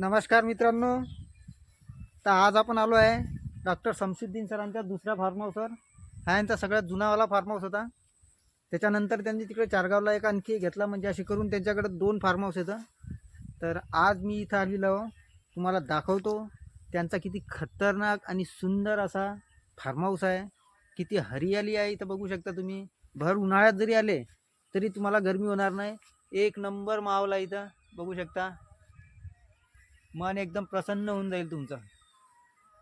नमस्कार मित्रांनो. तर आज आपण आलो आहे डॉक्टर शमशुद्दीन सरांच्या दुसऱ्या फार्म हाऊसवर हा यांचा सगळ्यात जुनावाला फार्म हाऊस होता. त्याच्यानंतर त्यांनी तिकडे चारगावला एक आणखी घेतला म्हणजे असे करून त्यांच्याकडे दोन फार्म हाऊस येतं. तर आज मी इथं आलेलो तुम्हाला दाखवतो त्यांचा किती खतरनाक आणि सुंदर असा फार्म हाऊस आहे. किती हरियाली आहे इथं बघू शकता तुम्ही. भर उन्हाळ्यात जरी आले तरी तुम्हाला गरमी होणार नाही. एक नंबर मावला इथं. बघू शकता. मन एकदम प्रसन्न होऊन जाईल तुमचं.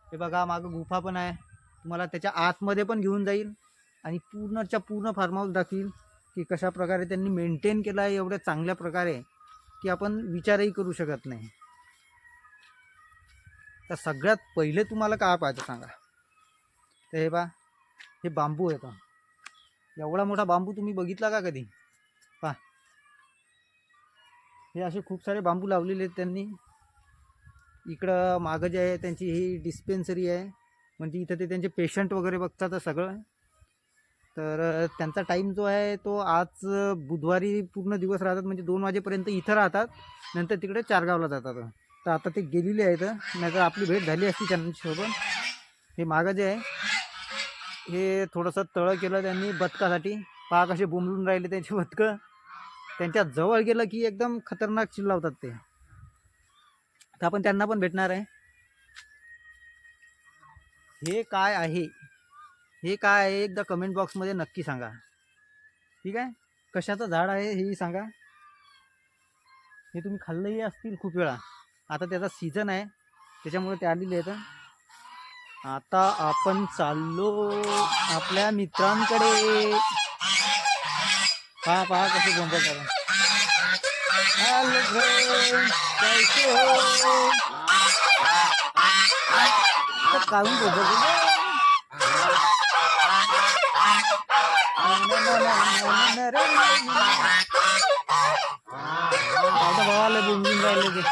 हे बघा मागं गुफा पण आहे. तुम्हाला त्याच्या आतमध्ये पण घेऊन जाईल आणि पूर्णच्या पूर्ण फार्म हाऊस दाखवील की कशा प्रकारे त्यांनी मेंटेन केलं आहे एवढ्या चांगल्या प्रकारे की आपण विचारही करू शकत नाही. तर सगळ्यात पहिले तुम्हाला काय पाहिजे सांगा. तर हे बा हे बांबू आहे का एवढा मोठा बांबू तुम्ही बघितला का कधी? पा हे असे खूप सारे बांबू लावलेले आहेत त्यांनी. इकडं मागं जे आहे त्यांची ही डिस्पेन्सरी आहे. म्हणजे इथं ते त्यांचे पेशंट वगैरे बघतात सगळं. तर त्यांचा टाईम जो आहे तो आज बुधवारी पूर्ण दिवस राहतात. म्हणजे दोन वाजेपर्यंत इथं राहतात. नंतर तिकडे चारगावला जातात. तर आता ते गेलेले आहेत. नाहीतर आपली भेट झाली असती त्यांच्यासोबत. हे मागं जे आहे हे थोडंसं तळं केलं त्यांनी बदकासाठी पहा कसे बोंबलून राहिले त्यांचे बदकं त्यांच्या जवळ गेलं की एकदम खतरनाक चिल्लावतात ते. तर आपण त्यांना पण भेटणार आहे. हे काय आहे? हे काय आहे? एकदा कमेंट बॉक्समध्ये नक्की सांगा. ठीक आहे? कशाचं झाड आहे हेही सांगा. हे तुम्ही खाल्लंही असतील खूप वेळा. आता त्याचा सीझन आहे. त्याच्यामुळे ते आलेले आहेत. आता आपण चाललो आपल्या मित्रांकडे. पहा पहा कसे गोंधळ करा Hello, friend. कैसे हो? तर काढून भावाला बोंबून राहिले ते.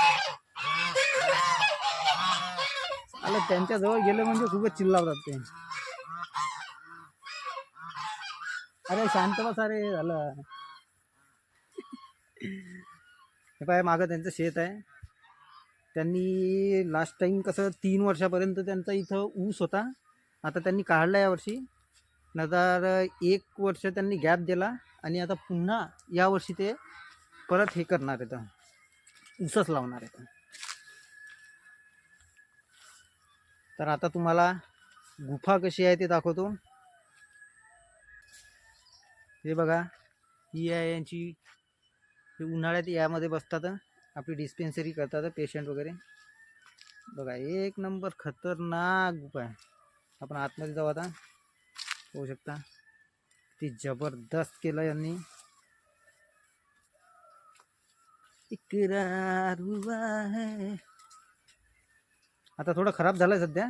आलं त्यांच्या जवळ गेलं म्हणजे खूपच चिल्लावतात ते. अरे शांत बस अरे झालं. हे पाय मागं त्यांचं शेत आहे. त्यांनी लास्ट टाईम कसं तीन वर्षापर्यंत त्यांचा इथं ऊस होता. आता त्यांनी काढला यावर्षी. नंतर एक वर्ष त्यांनी गॅप दिला आणि आता पुन्हा यावर्षी ते परत हे करणार आहेत. ऊसच लावणार आहेत. तर आता तुम्हाला गुफा कशी आहे ते दाखवतो. हे बघा ही आहे यांची उन्हाळ्यात यामध्ये बसतात आपली डिस्पेन्सरी करतात पेशंट वगैरे. बघा एक नंबर खतरनाक गुफा आहे. आपण आतमध्ये जाऊ आता. होऊ शकता. ती जबरदस्त केलं यांनी. इकरार हुआ है. आता थोडं खराब झालं सध्या.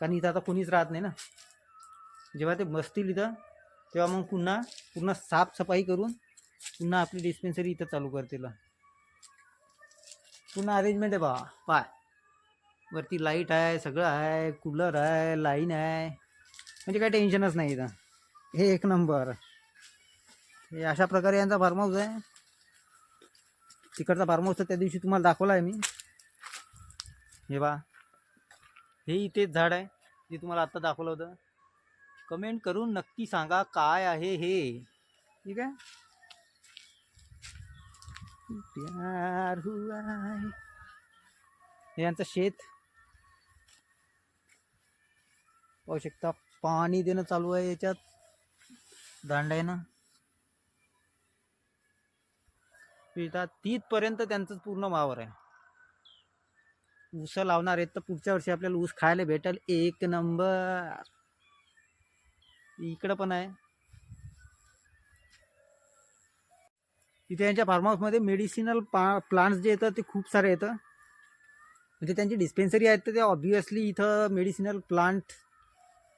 कारण इथं आता कोणीच राहत नाही ना. जेव्हा ते बसतील इथं तेव्हा मग पुन्हा पूर्ण साफसफाई करून पुन्हा आपली डिस्पेन्सरी इथं चालू करतील पुन्हा अरेंजमेंट आहे बा पाय. वरती लाइट आहे सगळं आहे कूलर आहे लाईन आहे. म्हणजे काय टेन्शनच नाही इथं. हे एक नंबर हे अशा प्रकारे यांचा फार्म हाऊस आहे. तिकडचा फार्म हाऊस तर त्या दिवशी तुम्हाला दाखवला आहे मी. हे बा. हे इथेच झाड आहे जे तुम्हाला आत्ता दाखवलं होतं. कमेंट करून नक्की सांगा काय आहे हे. ठीक आहे? प्यार हुआ है। यांचं शेत. पाहू शकता पाणी देणं चालू आहे याच्यात. दांडायनं. पिळतात तिथपर्यंत त्यांचं पूर्ण वावर आहे. ऊस लावणार आहेत तर पुढच्या वर्षी आपल्याला ऊस खायला भेटेल. एक नंबर. इकडं पण आहे. तिथे यांच्या फार्महाऊसमध्ये मेडिसिनल पा प्लांट्स जे येतात ते खूप सारे येतं. म्हणजे त्यांची डिस्पेन्सरी आहेत तर ते ऑब्वियसली इथं मेडिसिनल प्लांट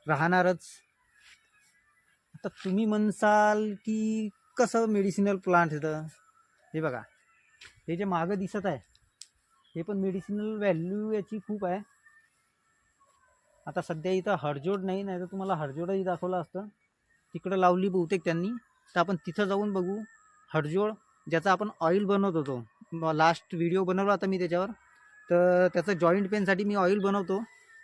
राहणारच. आता तुम्ही म्हणसाल की कसं मेडिसिनल प्लांट येतं? हे बघा. हे जे मागं दिसत आहे हे पण मेडिसिनल व्हॅल्यू याची खूप आहे. आता सध्या इथं हडजोड नाही नाही तर तुम्हाला हडजोडही दाखवलं असतं. तिकडं लावली बहुतेक त्यांनी. तर आपण तिथं जाऊन बघू. हडजोळ ज्याचा आपण ऑइल बनवत होतो. लास्ट व्हिडिओ बनवला होता मी त्याच्यावर. तर त्याचं जॉईंट पेनसाठी मी ऑइल बनवतो.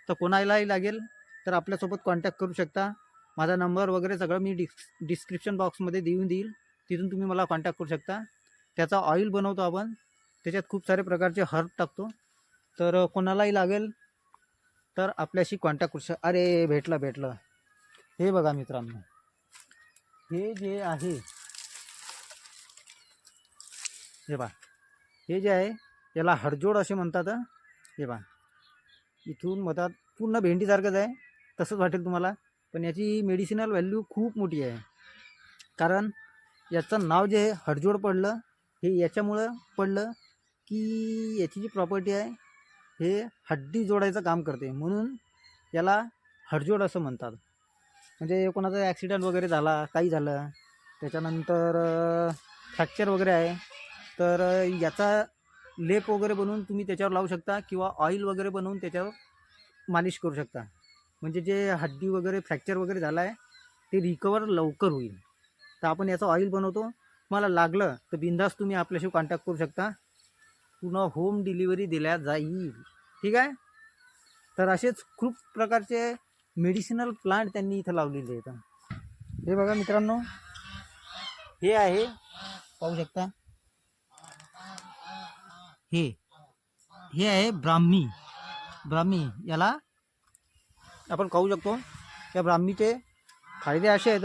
तर कोणालाही लागेल तर आपल्यासोबत कॉन्टॅक्ट करू शकता. माझा नंबर वगैरे सगळं मी डिस् डिस्क्रिप्शन बॉक्समध्ये देऊन देईल. तिथून तुम्ही मला कॉन्टॅक्ट करू शकता. त्याचा ऑइल बनवतो आपण. त्याच्यात खूप सारे प्रकारचे हर्ब टाकतो. तर कोणालाही लागेल तर आपल्याशी कॉन्टॅक्ट करू शक अरे भेटलं भेटलं. हे बघा मित्रांनो. हे जे आहे हे बा हे जे आहे याला हडजोड असे म्हणतात हे. बा इथून मतात पूर्ण भेंडीसारखंच आहे. तसंच वाटेल तुम्हाला. पण याची मेडिसिनल व्हॅल्यू खूप मोठी आहे. कारण याचं नाव जे आहे हडजोड पडलं हे याच्यामुळं पडलं की याची जी प्रॉपर्टी आहे हे हड्डी जोडायचं काम करते. म्हणून याला हडजोड असं म्हणतात. म्हणजे कोणाचा ॲक्सिडेंट वगैरे झाला काही झालं त्याच्यानंतर फ्रॅक्चर वगैरे आहे तर याचा लेप वगैरे बनवून तुम्ही त्याच्यावर लावू शकता किंवा ऑइल वगैरे बनवून त्याच्यावर मालिश करू शकता. म्हणजे जे हड्डी वगैरे फ्रॅक्चर वगैरे झाला आहे ते रिकवर लवकर होईल. तर आपण याचं ऑइल बनवतो. मला लागलं तर बिंदास तुम्ही आपल्याशी कॉन्टॅक्ट करू शकता. पूर्ण होम डिलिव्हरी दिल्या जाईल. ठीक आहे? तर असेच खूप प्रकारचे मेडिसिनल प्लांट त्यांनी इथं लावलेले आहेत. हे बघा मित्रांनो. हे आहे. पाहू शकता. हे हे आहे ब्राह्मी. ब्राह्मी याला आपण खाऊ शकतो. त्या ब्राह्मीचे फायदे असे आहेत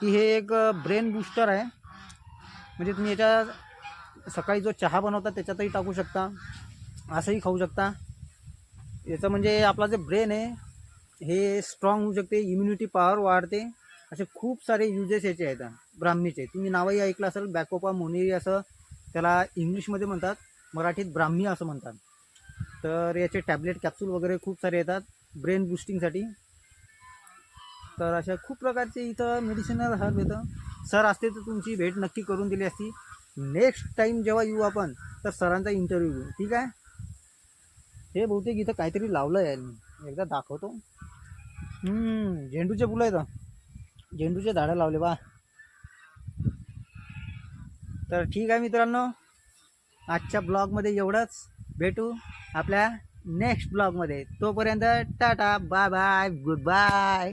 की हे एक ब्रेन बूस्टर आहे. म्हणजे तुम्ही याच्या सकाळी जो चहा बनवता त्याच्यातही टाकू शकता. असंही खाऊ शकता. याचं म्हणजे आपला जे ब्रेन आहे हे स्ट्रॉंग होऊ शकते इम्युनिटी पॉवर वाढते. असे खूप सारे युजेस याचे आहेत ब्राह्मीचे. तुम्ही नावही ऐकलं असेल बॅकोपा मोनेरी असं त्याला इंग्लिशमध्ये म्हणतात. मराठीत ब्राह्मी असं म्हणतात. तर याचे टॅबलेट कॅप्सूल वगैरे खूप सारे येतात ब्रेन बुस्टिंगसाठी. तर अशा खूप प्रकारचे इथं मेडिसिनल हर्ब येतं सर असते तर तुमची भेट नक्की करून दिली असती. नेक्स्ट टाईम जेव्हा येऊ आपण तर सरांचा इंटरव्ह्यू घेऊ. ठीक आहे? हे बहुतेक इथं काहीतरी लावलं आहे मी एकदा दाखवतो. झेंडूचे फुलं आहेत. झेंडूचे झाडं लावले बा. तर ठीक आहे मित्रांनो. आजच्या ब्लॉगमध्ये एवढंच. भेटू आपल्या नेक्स्ट ब्लॉगमध्ये. तोपर्यंत tata bye bye good bye.